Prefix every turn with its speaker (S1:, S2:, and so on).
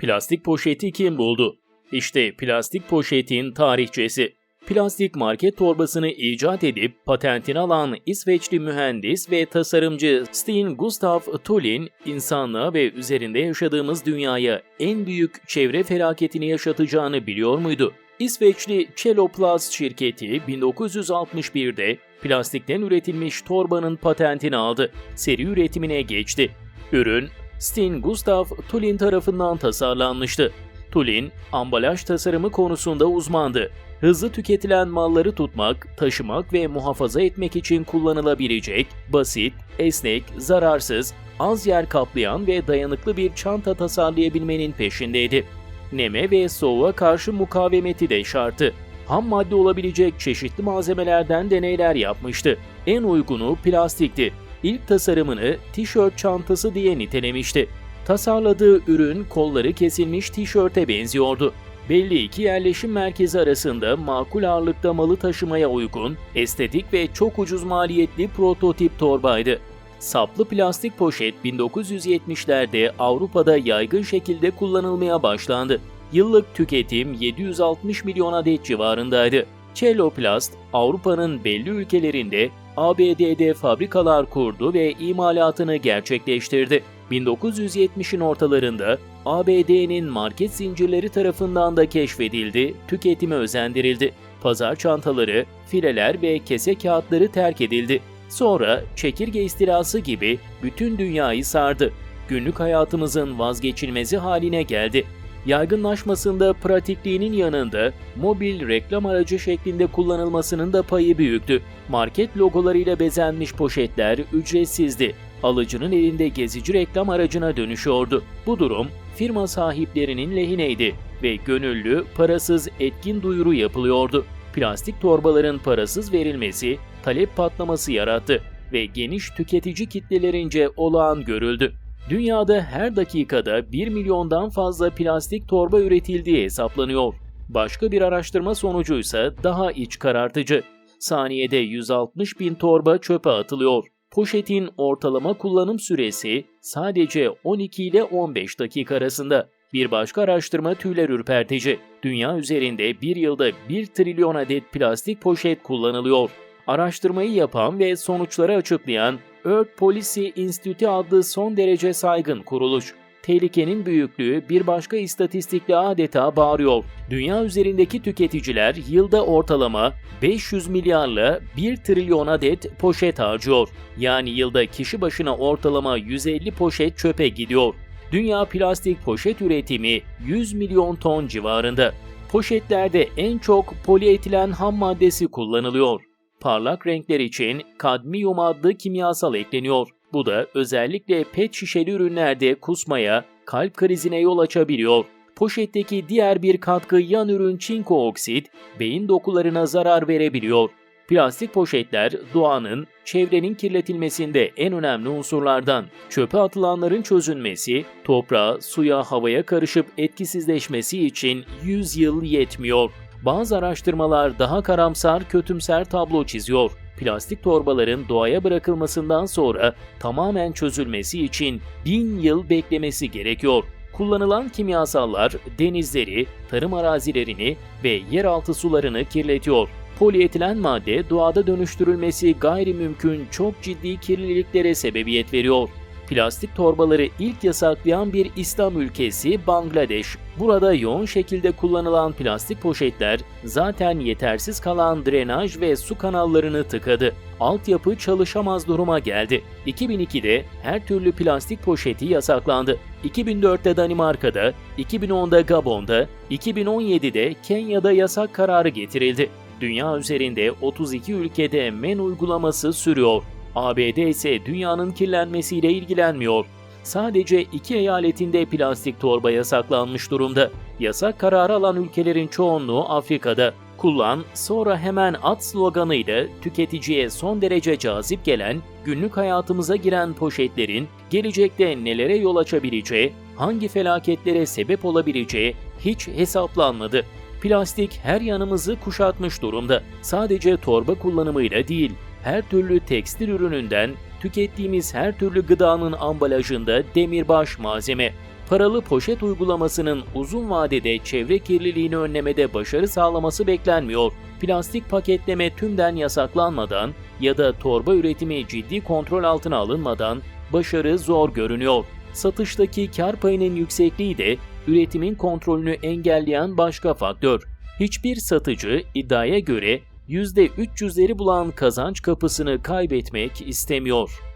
S1: Plastik poşeti kim buldu? İşte plastik poşetin tarihçesi. Plastik market torbasını icat edip patentini alan İsveçli mühendis ve tasarımcı Sten Gustav Tullin, insanlığa ve üzerinde yaşadığımız dünyaya en büyük çevre felaketini yaşatacağını biliyor muydu? İsveçli Celloplast şirketi 1961'de plastikten üretilmiş torbanın patentini aldı. Seri üretimine geçti. Ürün Sten Gustav Tullin tarafından tasarlanmıştı. Tullin, ambalaj tasarımı konusunda uzmandı. Hızlı tüketilen malları tutmak, taşımak ve muhafaza etmek için kullanılabilecek, basit, esnek, zararsız, az yer kaplayan ve dayanıklı bir çanta tasarlayabilmenin peşindeydi. Neme ve soğuğa karşı mukavemeti de şartı. Ham madde olabilecek çeşitli malzemelerden deneyler yapmıştı. En uygunu plastikti. İlk tasarımını tişört çantası diye nitelemişti. Tasarladığı ürün kolları kesilmiş tişörte benziyordu. Belli iki yerleşim merkezi arasında makul ağırlıkta malı taşımaya uygun, estetik ve çok ucuz maliyetli prototip torbaydı. Saplı plastik poşet 1970'lerde Avrupa'da yaygın şekilde kullanılmaya başlandı. Yıllık tüketim 760 milyon adet civarındaydı. Celloplast, Avrupa'nın belli ülkelerinde ABD'de fabrikalar kurdu ve imalatını gerçekleştirdi. 1970'in ortalarında ABD'nin market zincirleri tarafından da keşfedildi, tüketime özendirildi. Pazar çantaları, fileler ve kese kağıtları terk edildi. Sonra çekirge istilası gibi bütün dünyayı sardı. Günlük hayatımızın vazgeçilmezi haline geldi. Yaygınlaşmasında pratikliğinin yanında mobil reklam aracı şeklinde kullanılmasının da payı büyüktü. Market logolarıyla bezenmiş poşetler ücretsizdi. Alıcının elinde gezici reklam aracına dönüşüyordu. Bu durum firma sahiplerinin lehineydi ve gönüllü, parasız etkin duyuru yapılıyordu. Plastik torbaların parasız verilmesi talep patlaması yarattı ve geniş tüketici kitlelerince olağan görüldü. Dünyada her dakikada 1 milyondan fazla plastik torba üretildiği hesaplanıyor. Başka bir araştırma sonucuysa daha iç karartıcı. Saniyede 160 bin torba çöpe atılıyor. Poşetin ortalama kullanım süresi sadece 12 ile 15 dakika arasında. Bir başka araştırma tüyler ürpertici. Dünya üzerinde bir yılda 1 trilyon adet plastik poşet kullanılıyor. Araştırmayı yapan ve sonuçları açıklayan Earth Policy Institute adlı son derece saygın kuruluş. Tehlikenin büyüklüğü bir başka istatistikle adeta bağırıyor. Dünya üzerindeki tüketiciler yılda ortalama 500 milyarla 1 trilyon adet poşet harcıyor. Yani yılda kişi başına ortalama 150 poşet çöpe gidiyor. Dünya plastik poşet üretimi 100 milyon ton civarında. Poşetlerde en çok polietilen ham maddesi kullanılıyor. Parlak renkler için kadmiyum adlı kimyasal ekleniyor. Bu da özellikle pet şişeli ürünlerde kusmaya, kalp krizine yol açabiliyor. Poşetteki diğer bir katkı yan ürün çinko oksit, beyin dokularına zarar verebiliyor. Plastik poşetler doğanın, çevrenin kirletilmesinde en önemli unsurlardan. Çöpe atılanların çözünmesi, toprağa, suya, havaya karışıp etkisizleşmesi için 100 yıl yetmiyor. Bazı araştırmalar daha karamsar, kötümser tablo çiziyor. Plastik torbaların doğaya bırakılmasından sonra tamamen çözülmesi için bin yıl beklemesi gerekiyor. Kullanılan kimyasallar denizleri, tarım arazilerini ve yeraltı sularını kirletiyor. Polietilen madde doğada dönüştürülmesi gayrimümkün çok ciddi kirliliklere sebebiyet veriyor. Plastik torbaları ilk yasaklayan bir İslam ülkesi Bangladeş. Burada yoğun şekilde kullanılan plastik poşetler zaten yetersiz kalan drenaj ve su kanallarını tıkadı. Altyapı çalışamaz duruma geldi. 2002'de her türlü plastik poşeti yasaklandı. 2004'te Danimarka'da, 2010'da Gabon'da, 2017'de Kenya'da yasak kararı getirildi. Dünya üzerinde 32 ülkede men uygulaması sürüyor. ABD ise dünyanın kirlenmesiyle ilgilenmiyor. Sadece iki eyaletinde plastik torba yasaklanmış durumda. Yasak kararı alan ülkelerin çoğunluğu Afrika'da. Kullan, sonra hemen at sloganıyla tüketiciye son derece cazip gelen, günlük hayatımıza giren poşetlerin gelecekte nelere yol açabileceği, hangi felaketlere sebep olabileceği hiç hesaplanmadı. Plastik her yanımızı kuşatmış durumda. Sadece torba kullanımıyla değil, her türlü tekstil ürününden tükettiğimiz her türlü gıdanın ambalajında demirbaş malzeme. Paralı poşet uygulamasının uzun vadede çevre kirliliğini önlemede başarı sağlaması beklenmiyor. Plastik paketleme tümden yasaklanmadan ya da torba üretimi ciddi kontrol altına alınmadan başarı zor görünüyor. Satıştaki kar payının yüksekliği de üretimin kontrolünü engelleyen başka faktör. Hiçbir satıcı iddiaya göre %300'leri bulan kazanç kapısını kaybetmek istemiyor.